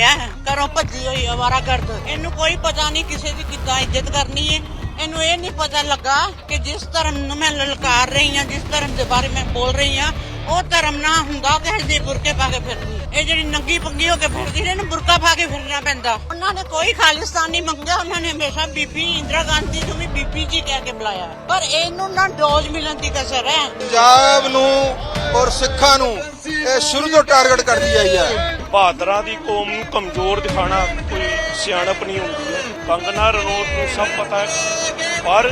ਹੈ। ਘਰੋਂ ਭੱਜੀ ਹੋਈ ਆਵਾਰਾ ਗਰਦ ਇਹਨੂੰ ਕੋਈ ਪਤਾ ਨਹੀਂ ਕਿਸੇ ਦੀ ਕਿੱਦਾਂ ਇੱਜ਼ਤ ਕਰਨੀ ਹੈ ਇਹਨੂੰ ਇਹ ਨਹੀਂ ਪਤਾ ਲੱਗਾ ਕਿ ਜਿਸ ਧਰਮ ਨੂੰ ਮੈਂ ਲਲਕਾਰ ਰਹੀ ਹਾਂ, ਜਿਸ ਧਰਮ ਦੇ ਬਾਰੇ ਮੈਂ ਬੋਲ ਰਹੀ ਹਾਂ, ਉਹ ਧਰਮ ਨਾ ਹੁੰਦਾ ਕਿ ਹਜੇ ਬੁਰਕੇ ਪਾ ਕੇ ਫਿਰਦੀ ਇਹ ਜਿਹੜੀ ਨੰਗੀ ਪੰਗੀ ਹੋ ਕੇ ਫਿਰਦੀ ਨੇ, ਇਹਨੂੰ ਬੁਰਕਾ ਪਾ ਕੇ ਫਿਰਨਾ ਪੈਂਦਾ। ਉਹਨਾਂ ਨੇ ਕੋਈ ਖਾਲਿਸਤਾਨ ਨਹੀਂ ਮੰਗਿਆ, ਉਹਨਾਂ ਨੇ ਹਮੇਸ਼ਾ ਬੀਬੀ ਇੰਦਰਾ ਗਾਂਧੀ ਨੂੰ ਵੀ ਬੀਬੀ ਜੀ ਕਹਿ ਕੇ ਬੁਲਾਇਆ। ਪਰ ਇਹਨੂੰ ਨਾ ਡੋਜ਼ ਮਿਲਣ ਦੀ ਕਸਰ ਹੈ। ਪੰਜਾਬ ਨੂੰ ਔਰ ਸਿੱਖਾਂ ਨੂੰ ਇਹ ਸ਼ੁਰੂ ਤੋਂ ਟਾਰਗੇਟ ਕਰਦੀ ਆਈ ਹੈ ਬਹਾਦਰਾਂ ਦੀ ਕੌਮ ਨੂੰ ਕਮਜ਼ੋਰ ਦਿਖਾਣਾ ਕੋਈ ਸਿਆਣਪ ਨਹੀਂ ਹੁੰਦੀ। ਹੈ ਕੰਗਨਾ ਰਣੌਤ ਨੂੰ ਸਭ ਪਤਾ ਹੈ। ਪਰ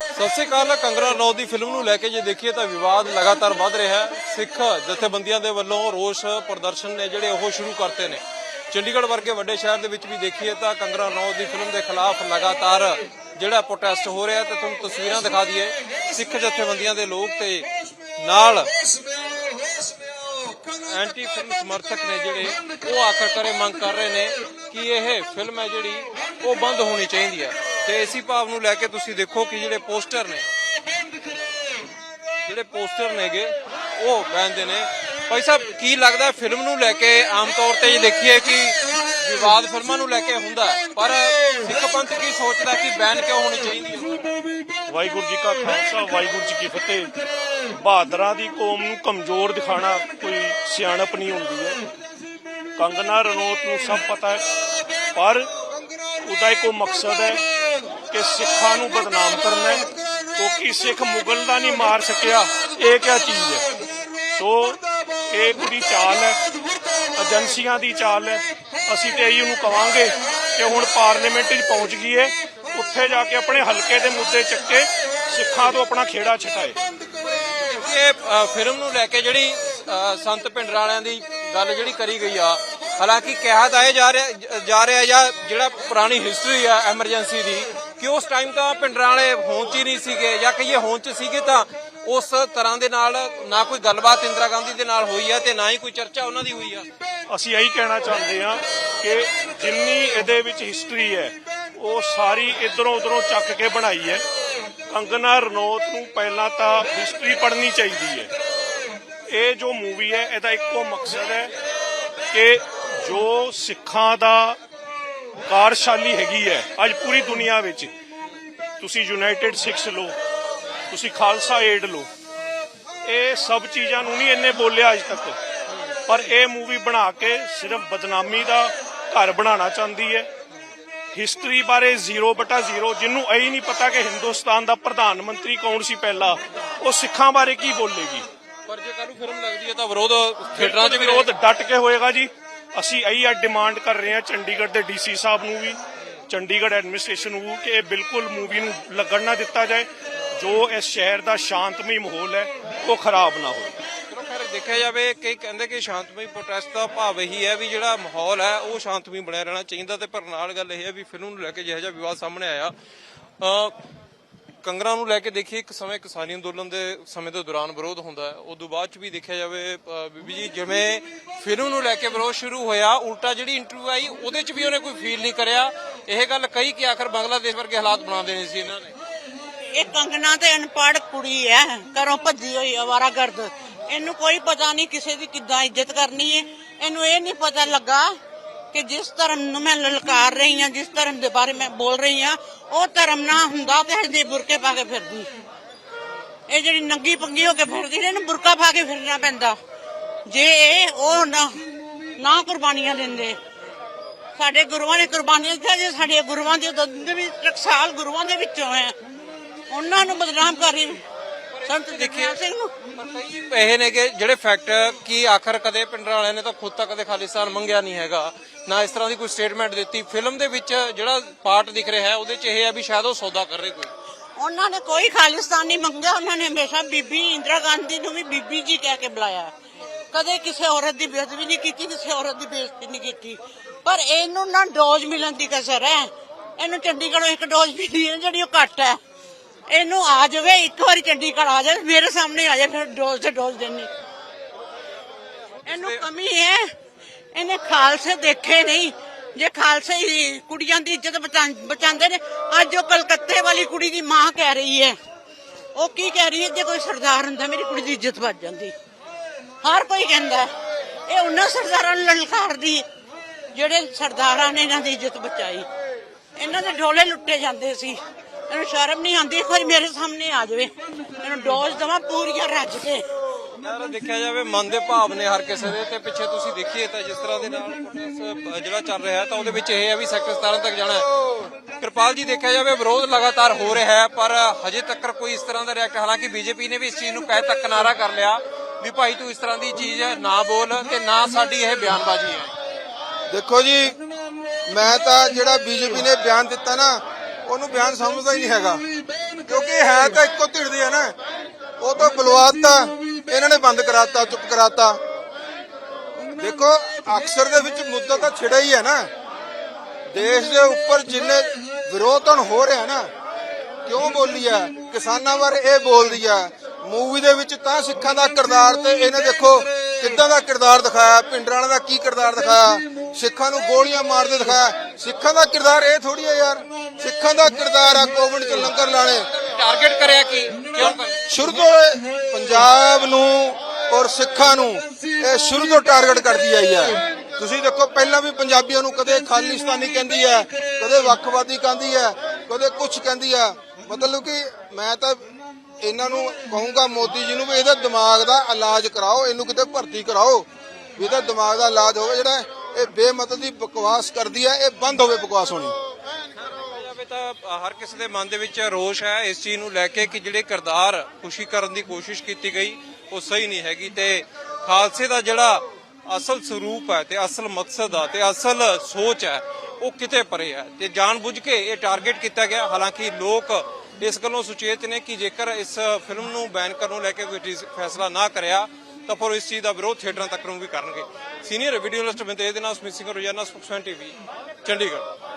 ਸਤਿ ਸ਼੍ਰੀ ਅਕਾਲ ਕੰਗਨਾ ਰਣੌਤ ਦੀ ਫਿਲਮ ਨੂੰ ਲੈ ਕੇ ਜੇ ਦੇਖੀਏ ਤਾਂ ਵਿਵਾਦ ਲਗਾਤਾਰ ਵੱਧ ਰਿਹਾ ਹੈ। ਸਿੱਖ ਜਥੇਬੰਦੀਆਂ ਦੇ ਵੱਲੋਂ ਰੋਸ ਪ੍ਰਦਰਸ਼ਨ ਨੇ ਜਿਹੜੇ ਉਹ ਸ਼ੁਰੂ ਕਰਤੇ ਨੇ। ਚੰਡੀਗੜ੍ਹ ਵਰਗੇ ਵੱਡੇ ਸ਼ਹਿਰ ਦੇ ਵਿੱਚ ਵੀ ਦੇਖੀਏ ਤਾਂ ਕੰਗਨਾ ਰਣੌਤ ਦੀ ਫਿਲਮ ਦੇ ਖਿਲਾਫ ਲਗਾਤਾਰ ਜਿਹੜਾ ਪ੍ਰੋਟੈਸਟ ਹੋ ਰਿਹਾ ਤੇ ਤੁਹਾਨੂੰ ਤਸਵੀਰਾਂ ਦਿਖਾ ਦਈਏ। ਸਿੱਖ ਜਥੇਬੰਦੀਆਂ ਦੇ ਲੋਕ ਤੇ ਨਾਲ। ਐਂਟੀ ਫਿਲਮ ਸਮਰਥਕ ਨੇ ਜਿਹੜੇ ਉਹ ਆਖਰਕਾਰ ਇਹ ਮੰਗ ਕਰ ਰਹੇ ਨੇ ਕਿ ਇਹ ਫਿਲਮ ਹੈ ਜਿਹੜੀ ਉਹ ਬੰਦ ਹੋਣੀ ਚਾਹੀਦੀ ਹੈ। ਤੇ ਇਸੇ ਭਾਵ ਨੂੰ ਲੈ ਕੇ ਤੁਸੀਂ ਦੇਖੋ ਕਿ ਜਿਹੜੇ ਪੋਸਟਰ ਨੇ ਜਿਹੜੇ ਪੋਸਟਰ ਨੇਗੇ ਉਹ ਬੈਨਦੇ ਨੇ। ਭਾਈ ਸਾਹਿਬ ਕੀ ਲੱਗਦਾ ਫਿਲਮ ਨੂੰ ਲੈ ਕੇ ਆਮ ਤੌਰ ਤੇ ਜੇ ਦੇਖੀਏ ਕਿ ਵਿਵਾਦ ਫਿਲਮਾਂ ਨੂੰ ਲੈ ਕੇ ਹੁੰਦਾ ਪਰ ਸਿੱਖ ਪੰਥ ਕੀ ਸੋਚਦਾ ਕਿ ਬੈਨ ਕਿਉਂ ਹੋਣੀ ਚਾਹੀਦੀ ਹੈ? ਵਾਹਿਗੁਰੂ ਜੀ ਕਾ ਖਾਲਸਾ, ਵਾਹਿਗੁਰੂ ਜੀ ਕੀ ਫਤਿਹ। ਬਹਾਦਰਾਂ ਦੀ ਕੌਮ ਨੂੰ ਕਮਜ਼ੋਰ ਦਿਖਾਣਾ ਕੋਈ ਸਿਆਣਪ ਨਹੀਂ ਹੁੰਦੀ ਹੈ। ਕੰਗਨਾ ਰਣੌਤ ਨੂੰ ਸਭ ਪਤਾ ਹੈ। ਪਰ ਉਹਦਾ ਇੱਕੋ ਮਕਸਦ ਹੈ ਕਿ ਸਿੱਖਾਂ ਨੂੰ ਬਦਨਾਮ ਕਰਨਾ ਕਿਉਂਕਿ ਸਿੱਖ ਮੁਗਲ ਦਾ ਨਹੀਂ ਮਾਰ ਸਕਿਆ। ਇਹ ਕਿਆ ਚੀਜ਼ ਹੈ? ਸੋ, ਇਹ ਪੂਰੀ ਚਾਲ ਹੈ। ਏਜੰਸੀਆਂ ਦੀ ਚਾਲ ਹੈ। ਅਸੀਂ ਤੇ ਇਹੀ ਉਹਨੂੰ ਕਵਾਂਗੇ ਕਿ ਹੁਣ ਪਾਰਲੀਮੈਂਟ 'ਚ ਪਹੁੰਚ ਗਈ ਹੈ ਉੱਥੇ ਜਾ ਕੇ ਆਪਣੇ ਹਲਕੇ ਦੇ ਮੁੱਦੇ ਚੱਕੇ, ਸਿੱਖਾਂ ਤੋਂ ਆਪਣਾ ਖੇੜਾ ਛਟਾਏ। ਇਹ ਫਿਲਮ ਨੂੰ ਲੈ ਕੇ ਜਿਹੜੀ ਸੰਤ ਪਿੰਡਰ ਵਾਲਿਆਂ ਦੀ ਗੱਲ ਜਿਹੜੀ ਕਰੀ ਗਈ ਆ, ਹਾਲਾਂਕਿ ਕਿਹਾ ਤਾਂ ਇਹ ਜਾ ਰਿਹਾ ਜਾ ਰਿਹਾ ਜਾਂ ਜਿਹੜਾ ਪੁਰਾਣੀ ਹਿਸਟਰੀ ਆ ਐਮਰਜੈਂਸੀ ਦੀ, ਕਿ ਉਸ ਟਾਈਮ ਤਾਂ ਪਿੰਡਰਾਂ ਵਾਲੇ ਹੋਂਚ ਹੀ ਨਹੀਂ ਸੀਗੇ ਜਾਂ ਕਹੀਏ ਹੋਂਚ ਸੀਗੇ ਤਾਂ ਉਸ ਤਰ੍ਹਾਂ ਦੇ ਨਾਲ ਨਾ ਕੋਈ ਗੱਲਬਾਤ ਇੰਦਰਾ ਗਾਂਧੀ ਦੇ ਨਾਲ ਹੋਈ ਆ ਤੇ ਨਾ ਹੀ ਕੋਈ ਚਰਚਾ ਉਹਨਾਂ ਦੀ ਹੋਈ ਆ। ਅਸੀਂ ਇਹੀ ਕਹਿਣਾ ਚਾਹੁੰਦੇ ਹਾਂ ਕਿ ਜਿੰਨੀ ਇਹਦੇ ਵਿੱਚ ਹਿਸਟਰੀ ਹੈ, ਉਹ ਸਾਰੀ ਇਧਰੋਂ ਉਧਰੋਂ ਚੱਕ ਕੇ ਬਣਾਈ ਹੈ। ਕੰਗਨਾ ਰਣੌਤ ਨੂੰ ਪਹਿਲਾਂ ਤਾਂ ਹਿਸਟਰੀ ਪੜ੍ਹਨੀ ਚਾਹੀਦੀ ਹੈ। ਇਹ ਜੋ ਮੂਵੀ ਹੈ, ਇਹਦਾ ਇੱਕੋ ਮਕਸਦ ਹੈ ਕਿ ਜੋ ਸਿੱਖਾਂ ਦਾ ਕਾਰਸ਼ਾਲੀ ਹੈਗੀ ਹੈ, ਅੱਜ ਪੂਰੀ ਦੁਨੀਆ ਵਿੱਚ, ਤੁਸੀਂ ਯੂਨਾਈਟਿਡ ਸਿੱਖਸ ਲੋ ਤੁਸੀਂ ਖਾਲਸਾ ਏਡ ਲੋ ਇਹ ਸਭ ਚੀਜ਼ਾਂ ਨੂੰ ਨਹੀਂ ਇਹਨੇ ਬੋਲਿਆ ਅੱਜ ਤੱਕ। ਪਰ ਇਹ ਮੂਵੀ ਬਣਾ ਕੇ ਸਿਰਫ ਬਦਨਾਮੀ ਦਾ ਘਰ ਬਣਾਉਣਾ ਚਾਹੁੰਦੀ ਹੈ। ਹਿਸਟਰੀ ਬਾਰੇ 0/0 ਜਿਹਨੂੰ ਇਹ ਨਹੀਂ ਪਤਾ ਕਿ ਹਿੰਦੁਸਤਾਨ ਦਾ ਪ੍ਰਧਾਨ ਮੰਤਰੀ ਕੌਣ ਸੀ ਪਹਿਲਾਂ ਉਹ ਸਿੱਖਾਂ ਬਾਰੇ ਕੀ ਬੋਲੇਗੀ? ਪਰ ਜੇ ਕੱਲ੍ਹ ਫਿਲਮ ਲੱਗਦੀ ਹੈ ਤਾਂ ਵਿਰੋਧ ਥੀਏਟਰਾਂ 'ਚ ਵੀ ਵਿਰੋਧ ਡਟ ਕੇ ਹੋਏਗਾ ਜੀ। ਅਸੀਂ ਇਹੀ ਆ ਡਿਮਾਂਡ ਕਰ ਰਹੇ ਹਾਂ ਚੰਡੀਗੜ੍ਹ ਦੇ ਡੀਸੀ ਸਾਹਿਬ ਨੂੰ ਵੀ। ਚੰਡੀਗੜ੍ਹ ਐਡਮਿਨਿਸਟ੍ਰੇਸ਼ਨ ਨੂੰ ਕਿ ਇਹ ਬਿਲਕੁਲ ਮੂਵੀ ਨੂੰ ਲੱਗਣ ਨਾ ਦਿੱਤਾ ਜਾਏ। ਜੋ ਇਸ ਸ਼ਹਿਰ ਦਾ ਸ਼ਾਂਤਮਈ ਮਾਹੌਲ ਹੈ, ਉਹ ਖਰਾਬ ਨਾ ਹੋਵੇ। ਚਲੋ ਖੈਰ, ਦੇਖਿਆ ਜਾਵੇ ਕਈ ਕਹਿੰਦੇ ਕਿ ਸ਼ਾਂਤਮਈ ਪ੍ਰੋਟੈਸਟ ਦਾ ਭਾਵ ਇਹੀ ਹੈ ਵੀ ਜਿਹੜਾ ਮਾਹੌਲ ਹੈ, ਉਹ ਸ਼ਾਂਤਮਈ ਬਣਿਆ ਰਹਿਣਾ ਚਾਹੀਦਾ ਤੇ ਪਰ ਨਾਲ ਗੱਲ ਇਹ ਹੈ ਵੀ ਫਿਲਮ ਨੂੰ ਲੈ ਕੇ ਜਿਹੋ ਜਿਹਾ ਵਿਵਾਦ ਸਾਹਮਣੇ ਆਇਆ। ਅ ਕੰਗਰਾ ਨੂੰ ਲੈ ਕੇ ਦੇਖੀਏ, ਇੱਕ ਸਮੇਂ ਕਿਸਾਨੀ ਅੰਦੋਲਨ ਦੇ ਸਮੇਂ ਦੇ ਦੌਰਾਨ ਵਿਰੋਧ ਹੁੰਦਾ ਹੈ। ਉਦੋਂ ਬਾਅਦ ਚ ਵੀ ਦੇਖਿਆ ਜਾਵੇ ਬੀਬੀ ਜੀ, ਜਿਵੇਂ ਫਿਲਮ ਨੂੰ ਲੈ ਕੇ ਵਿਰੋਧ ਸ਼ੁਰੂ ਹੋਇਆ, ਉਲਟਾ ਜਿਹੜੀ ਇੰਟਰਵਿਊ ਆਈ, ਉਹਦੇ ਚ ਵੀ ਉਹਨੇ ਕੋਈ ਫੀਲ ਨਹੀਂ ਕਰਿਆ। ਇਹ ਗੱਲ ਕਹੀ ਕਿ ਆਖਰ ਬੰਗਲਾਦੇਸ਼ ਵਰਗੇ ਹਾਲਾਤ ਬਣਾ ਦੇਣੇ ਸੀ ਇਹਨਾਂ ਨੇ। ਇਹ ਕੰਗਨਾ ਤੇ ਅਨਪੜ੍ਹ ਕੁੜੀ ਹੈ ਘਰੋਂ ਭੱਜੀ ਹੋਈ ਆਵਾਰਾ ਗਰਦ ਇਹਨੂੰ ਕੋਈ ਪਤਾ ਨਹੀਂ ਕਿਸੇ ਦੀ ਕਿੱਦਾਂ ਇੱਜ਼ਤ ਕਰਨੀ ਹੈ ਇਹਨੂੰ ਇਹ ਨਹੀਂ ਪਤਾ ਲੱਗਾ ਕਿ ਜਿਸ ਧਰਮ ਨੂੰ ਮੈਂ ਲਲਕਾਰ ਰਹੀ ਹਾਂ ਜਿਸ ਧਰਮ ਦੇ ਬਾਰੇ ਮੈਂ ਬੋਲ ਰਹੀ ਹਾਂ ਉਹ ਧਰਮ ਨਾ ਹੁੰਦਾ ਕਿ ਹਜੇ ਬੁਰਕੇ ਪਾ ਕੇ ਫਿਰਦੀ। ਇਹ ਜਿਹੜੀ ਨੰਗੀ ਪੰਗੀ ਹੋ ਕੇ ਫਿਰਦੀ ਨੇ, ਇਹਨੂੰ ਬੁਰਕਾ ਪਾ ਕੇ ਫਿਰਨਾ ਪੈਂਦਾ। ਜੇ ਇਹ ਉਹ ਨਾ ਨਾ ਕੁਰਬਾਨੀਆਂ ਦਿੰਦੇ। ਸਾਡੇ ਗੁਰੂਆਂ ਨੇ ਕੁਰਬਾਨੀਆਂ ਦਿੱਤੀਆਂ ਜੇ ਸਾਡੇ ਗੁਰੂਆਂ ਦੇ ਦੇ ਵੀ ਟਕਸਾਲ ਗੁਰੂਆਂ ਦੇ ਵਿੱਚੋਂ ਹੈ। ਉਹਨਾਂ ਨੂੰ ਬਦਨਾਮ ਕਰ ਰਹੀ ਸੰਤ ਦੇਖਿਆ ਸਿੰਘ ਨੂੰ। ਇਹ ਨੇ ਕਿ ਜਿਹੜੇ ਫੈਕਟ ਕਿ ਆਖਰ ਕਦੇ ਪਿੰਡਰਾਂ ਵਾਲਿਆਂ ਨੇ ਤਾਂ ਖੁਦ ਤੱਕ ਕਦੇ ਖਾਲਿਸਤਾਨ ਮੰਗਿਆ ਨਹੀਂ ਹੈਗਾ। ਨਾ ਇਸ ਤਰ੍ਹਾਂ ਦੀ ਕੋਈ ਸਟੇਟਮੈਂਟ ਦਿੱਤੀ। ਫਿਲਮ ਦੇ ਵਿੱਚ ਜਿਹੜਾ ਪਾਰਟ ਦਿਖ ਰਿਹਾ ਹੈ ਉਹਦੇ ਚ ਇਹ ਹੈ ਵੀ ਸ਼ਾਇਦ ਉਹ ਸੌਦਾ ਕਰ ਰਹੇ ਕੋਈ। ਉਹਨਾਂ ਨੇ ਕੋਈ ਖਾਲਿਸਤਾਨ ਨਹੀਂ ਮੰਗਿਆ। ਉਹਨਾਂ ਨੇ ਹਮੇਸ਼ਾ ਬੀਬੀ ਇੰਦਰਾ ਗਾਂਧੀ ਨੂੰ ਵੀ ਬੀਬੀ ਜੀ ਕਹਿ ਕੇ ਬੁਲਾਇਆ। ਕਦੇ ਕਿਸੇ ਔਰਤ ਦੀ ਬੇਇੱਜ਼ਤੀ ਨਹੀਂ ਕੀਤੀ ਕਿਸੇ ਔਰਤ ਦੀ ਬੇਇੱਜ਼ਤੀ ਨਹੀਂ ਕੀਤੀ। ਪਰ ਇਹਨੂੰ ਨਾ ਡੋਜ਼ ਮਿਲਣ ਦੀ ਕਸਰ ਹੈ। ਇਹਨੂੰ ਚੰਡੀਗੜ੍ਹੋਂ ਇੱਕ ਡੋਜ਼ ਮਿਲੀ ਹੈ ਜਿਹੜੀ ਉਹ ਘੱਟ ਹੈ। ਇਹਨੂੰ ਆ ਜਾਵੇ ਇੱਕ ਵਾਰੀ ਚੰਡੀਗੜ੍ਹ ਆ ਜਾਵੇ ਮੇਰੇ ਸਾਹਮਣੇ ਆ ਜਾਵੇ ਫਿਰ ਡੋਜ਼ ਤੇ ਡੋਜ਼ ਦੇਣੀ। ਇਹਨੂੰ ਕਮੀ ਹੈ ਇਹਨੇ ਖਾਲਸੇ ਦੇਖੇ ਨਹੀਂ। ਜੇ ਖਾਲਸੇ ਹੀ ਕੁੜੀਆਂ ਦੀ ਇੱਜ਼ਤ ਬਚਾ- ਬਚਾਉਂਦੇ ਨੇ ਅੱਜ ਉਹ ਕਲਕੱਤੇ ਵਾਲੀ ਕੁੜੀ ਦੀ ਮਾਂ ਕਹਿ ਰਹੀ ਹੈ। ਉਹ ਕੀ ਕਹਿ ਰਹੀ ਹੈ ਜੇ ਕੋਈ ਸਰਦਾਰ ਹੁੰਦਾ ਮੇਰੀ ਕੁੜੀ ਦੀ ਇੱਜ਼ਤ ਵੱਜ ਜਾਂਦੀ। ਹਰ ਕੋਈ ਕਹਿੰਦਾ। ਇਹ ਉਹਨਾਂ ਸਰਦਾਰਾਂ ਨੂੰ ਲਲਕਾਰਦੀ ਜਿਹੜੇ ਸਰਦਾਰਾਂ ਨੇ ਇਹਨਾਂ ਦੀ ਇੱਜ਼ਤ ਬਚਾਈ। ਇਹਨਾਂ ਦੇ ਢੋਲੇ ਲੁੱਟੇ ਜਾਂਦੇ ਸੀ। ਇਹਨੂੰ ਸ਼ਰਮ ਨਹੀਂ ਆਉਂਦੀ ਇੱਕ ਵਾਰੀ ਮੇਰੇ ਸਾਹਮਣੇ ਆ ਜਾਵੇ। ਇਹਨੂੰ ਡੋਜ਼ ਦਵਾਂ ਪੂਰੀਆਂ ਰੱਜ ਕੇ। ਯਾਰ ਦੇਖਿਆ ਜਾਵੇ ਮਨ ਦੇ ਭਾਵ ਨੇ ਹਰ ਕਿਸੇ ਦੇ ਤੇ ਪਿੱਛੇ ਤੁਸੀਂ ਦੇਖੀਏ ਤਾਂ ਜਿਸ ਤਰ੍ਹਾਂ ਦੇ ਨਾਲ ਪ੍ਰੋਟੈਸਟ ਜਿਹੜਾ ਚੱਲ ਰਿਹਾ ਹੈ ਤਾਂ ਉਹਦੇ ਵਿੱਚ ਇਹ ਹੈ ਵੀ ਸੈਕਟਰ 17 ਤੱਕ ਜਾਣਾ ਹੈ। ਕਿਰਪਾਲ ਜੀ ਦੇਖਿਆ ਜਾਵੇ ਵਿਰੋਧ ਲਗਾਤਾਰ ਹੋ ਰਿਹਾ ਹੈ ਪਰ ਹਜੇ ਤੱਕ ਕੋਈ ਇਸ ਤਰ੍ਹਾਂ ਦਾ ਰਿਐਕਟ ਹਾਲਾਂਕਿ ਬੀਜੇਪੀ ਨੇ ਵੀ ਇਸ ਚੀਜ਼ ਨੂੰ ਕਹਿ ਤੱਕ ਨਾਰਾ ਕਰ ਲਿਆ ਵੀ ਭਾਈ ਤੂੰ ਇਸ ਤਰ੍ਹਾਂ ਦੀ ਚੀਜ਼ ਨਾ ਬੋਲ ਤੇ ਨਾ ਸਾਡੀ ਇਹ ਬਿਆਨਬਾਜ਼ੀ ਹੈ। ਦੇਖੋ ਜੀ ਮੈਂ ਤਾਂ ਜਿਹੜਾ ਬੀਜੇਪੀ ਨੇ ਬਿਆਨ ਦਿੱਤਾ ਨਾ ਉਹਨੂੰ ਬਿਆਨ ਸਮਝਦਾ ਹੀ ਨਹੀਂ ਹੈਗਾ। ਕਿਉਂਕਿ ਹੈ ਤਾਂ ਇੱਕੋ ਧਿਰ ਦੀ ਹੈ ਨਾ। ਉਹ ਤਾਂ ਬਲਵਾਤਾ ਇਹਨਾਂ ਨੇ ਬੰਦ ਕਰਾਤਾ ਚੁੱਪ ਕਰਾਤਾ। ਦੇਖੋ ਅਕਸਰ ਦੇ ਵਿੱਚ ਮੁੱਦਾ ਤਾਂ ਛਿੜਾ ਹੀ ਹੈ ਨਾ। ਦੇਸ਼ ਦੇ ਉੱਪਰ ਜਿੰਨੇ ਵਿਰੋਧ ਹੁਣ ਹੋ ਰਿਹਾ ਨਾ ਕਿਉਂ ਬੋਲੀ ਆ ਕਿਸਾਨਾਂ ਬਾਰੇ ਇਹ ਬੋਲਦੀ ਆ ਮੂਵੀ ਦੇ ਵਿੱਚ ਤਾਂ ਸਿੱਖਾਂ ਦਾ ਕਿਰਦਾਰ ਤੇ ਇਹਨੇ ਦੇਖੋ ਕਿੱਦਾਂ ਦਾ ਕਿਰਦਾਰ ਦਿਖਾਇਆ? ਪਿੰਡਰਾਂ ਦਾ ਕੀ ਕਿਰਦਾਰ ਦਿਖਾਇਆ? ਸਿੱਖਾਂ ਨੂੰ ਗੋਲੀਆਂ ਮਾਰਦੇ ਦਿਖਾਇਆ। ਸਿੱਖਾਂ ਦਾ ਕਿਰਦਾਰ ਇਹ ਥੋੜੀ ਆ ਯਾਰ। ਸਿੱਖਾਂ ਦਾ ਕਿਰਦਾਰ ਆ ਕੋਵਿਡ ਚ ਲੰਗਰ ਲਾਣੇ। ਟਾਰਗੇਟ ਕਰਿਆ ਕੀ? ਕਿਉਂ? ਸ਼ੁਰੂ ਤੋਂ ਪੰਜਾਬ ਨੂੰ ਔਰ ਸਿੱਖਾਂ ਨੂੰ ਇਹ ਸ਼ੁਰੂ ਤੋਂ ਟਾਰਗੇਟ ਕਰਦੀ ਆਈ ਹੈ। ਤੁਸੀਂ ਦੇਖੋ ਪਹਿਲਾਂ ਵੀ ਪੰਜਾਬੀਆਂ ਨੂੰ ਕਦੇ ਖਾਲਿਸਤਾਨੀ ਕਹਿੰਦੀ ਹੈ ਕਦੇ ਵੱਖਵਾਦੀ ਕਹਿੰਦੀ ਹੈ ਕਦੇ ਕੁਝ ਕਹਿੰਦੀ ਹੈ। ਮਤਲਬ ਕਿ ਮੈਂ ਤਾਂ ਇਹਨਾਂ ਨੂੰ ਕਹੂੰਗਾ ਮੋਦੀ ਜੀ ਨੂੰ ਵੀ ਇਹਦਾ ਦਿਮਾਗ ਦਾ ਇਲਾਜ ਕਰਾਓ, ਇਹਨੂੰ ਕਿਤੇ ਭਰਤੀ ਕਰਾਓ। ਵੀ ਇਹਦਾ ਦਿਮਾਗ ਦਾ ਇਲਾਜ ਹੋਵੇ, ਜਿਹੜਾ ਇਹ ਬੇਮਤਲਬ ਦੀ ਬਕਵਾਸ ਕਰਦੀ ਹੈ, ਇਹ ਬੰਦ ਹੋਵੇ ਬਕਵਾਸ ਹੋਣੀ। ਤਾਂ ਹਰ ਕਿਸੇ ਦੇ ਮਨ ਦੇ ਵਿੱਚ ਰੋਸ਼ ਹੈ ਇਸ ਚੀਜ਼ ਨੂੰ ਲੈ ਕੇ ਕਿ ਜਿਹੜੇ ਕਿਰਦਾਰ ਖੁਸ਼ੀ ਕਰਨ ਦੀ ਕੋਸ਼ਿਸ਼ ਕੀਤੀ ਗਈ, ਉਹ ਸਹੀ ਨਹੀਂ ਹੈਗੀ ਤੇ ਖਾਲਸੇ ਦਾ ਜਿਹੜਾ ਅਸਲ ਸਰੂਪ ਹੈ ਤੇ ਅਸਲ ਮਕਸਦ ਆ ਤੇ ਅਸਲ ਸੋਚ ਹੈ, ਉਹ ਕਿਤੇ ਪਰੇ ਹੈ। ਤੇ ਜਾਣਬੁੱਝ ਕੇ ਇਹ ਟਾਰਗੇਟ ਕੀਤਾ ਗਿਆ, ਹਾਲਾਂਕਿ ਲੋਕ ਇਸ ਗੱਲੋਂ ਸੁਚੇਤ ਨੇ ਕਿ ਜੇਕਰ ਇਸ ਫਿਲਮ ਨੂੰ ਬੈਨ ਕਰਨ ਨੂੰ ਲੈ ਕੇ ਕੋਈ ਡੀਸ- ਫੈਸਲਾ ਨਾ ਕਰਿਆ, ਤਾਂ ਫਿਰ ਇਸ ਚੀਜ਼ ਦਾ ਵਿਰੋਧ ਥੀਏਟਰਾਂ ਤੱਕ ਨੂੰ ਵੀ ਕਰਨਗੇ। ਸੀਨੀਅਰ ਵੀਡੀਓ ਲਿਸਟ ਬੰਦੇ ਦੇ ਨਾਲ ਸਮਿਤ ਸਿੰਘ ਰੋਜ਼ਾਨਾ ਸਪੋਕਸਮੈਨ ਟੀਵੀ, ਚੰਡੀਗੜ੍ਹ।